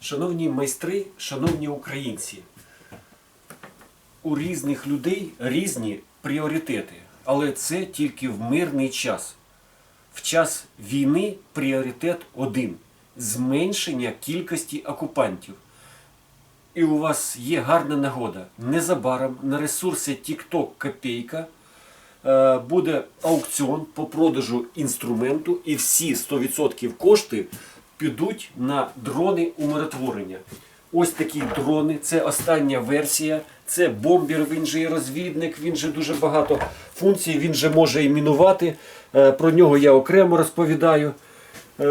Шановні майстри, шановні українці, у різних людей різні пріоритети, але це тільки в мирний час. В час війни пріоритет один зменшення кількості окупантів. І у вас є гарна нагода. Незабаром на ресурсі TikTok Копейка е, буде аукціон по продажу інструменту, і всі 100% кошти підуть на дрони умиротворення. Ось такі дрони, це остання версія. Це бомбер, він же і розвідник, він же дуже багато функцій, він же може і мінувати. Е, Про нього я окремо розповідаю. Е,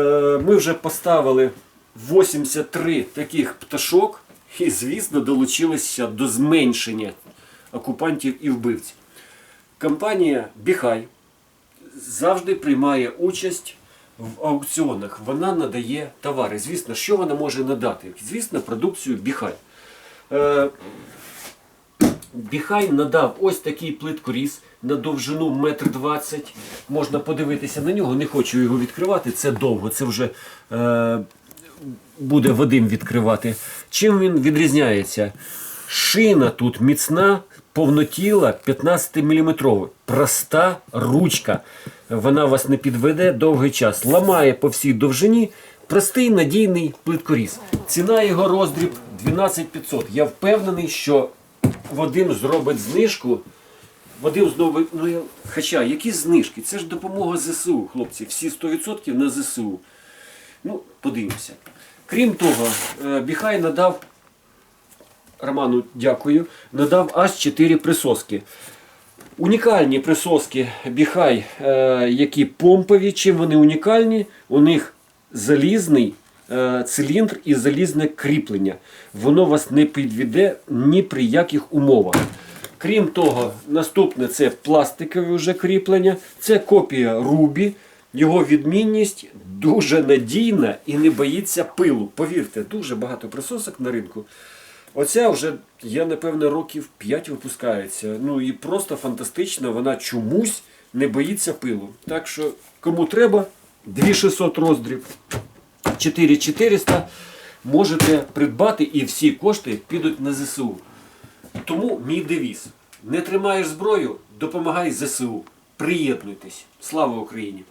Ми вже поставили 83 таких пташок і, звісно, долучилися до зменшення окупантів і вбивців. Компанія Біхай завжди приймає участь в аукціонах. Вона надає товари. Звісно, що вона може надати? Звісно, продукцію Біхай. Е, Біхай надав ось такий плиткоріз на довжину 1,20 м. Можна подивитися на нього, не хочу його відкривати, це довго, це вже е, буде Вадим відкривати. Чим він відрізняється? Шина тут міцна, повнотіла 15 мм. Проста ручка. Вона вас не підведе довгий час. Ламає по всій довжині. Простий надійний плиткоріз. Ціна його роздріб 12 500. Я впевнений, що Вадим зробить знижку. Вадим знову, ну хоча які знижки? Це ж допомога ЗСУ, хлопці. Всі 100% на ЗСУ. Ну, подивимося. Крім того, е, Біхай надав Роману дякую, надав аж 4 присоски. Унікальні присоски Біхай, е, які помпові. Чим вони унікальні? У них залізний е, циліндр і залізне кріплення. Воно вас не підведе ні при яких умовах. Крім того, наступне це пластикове вже кріплення, це копія Рубі. Його відмінність дуже надійна і не боїться пилу. Повірте, дуже багато присосок на ринку. Оця вже, я напевно, років 5 випускається. Ну і просто фантастично, вона чомусь не боїться пилу. Так що, кому треба, 2600 роздріб, 4400 можете придбати і всі кошти підуть на ЗСУ. Тому мій девіз. Не тримаєш зброю, допомагай ЗСУ. Приєднуйтесь. Слава Україні!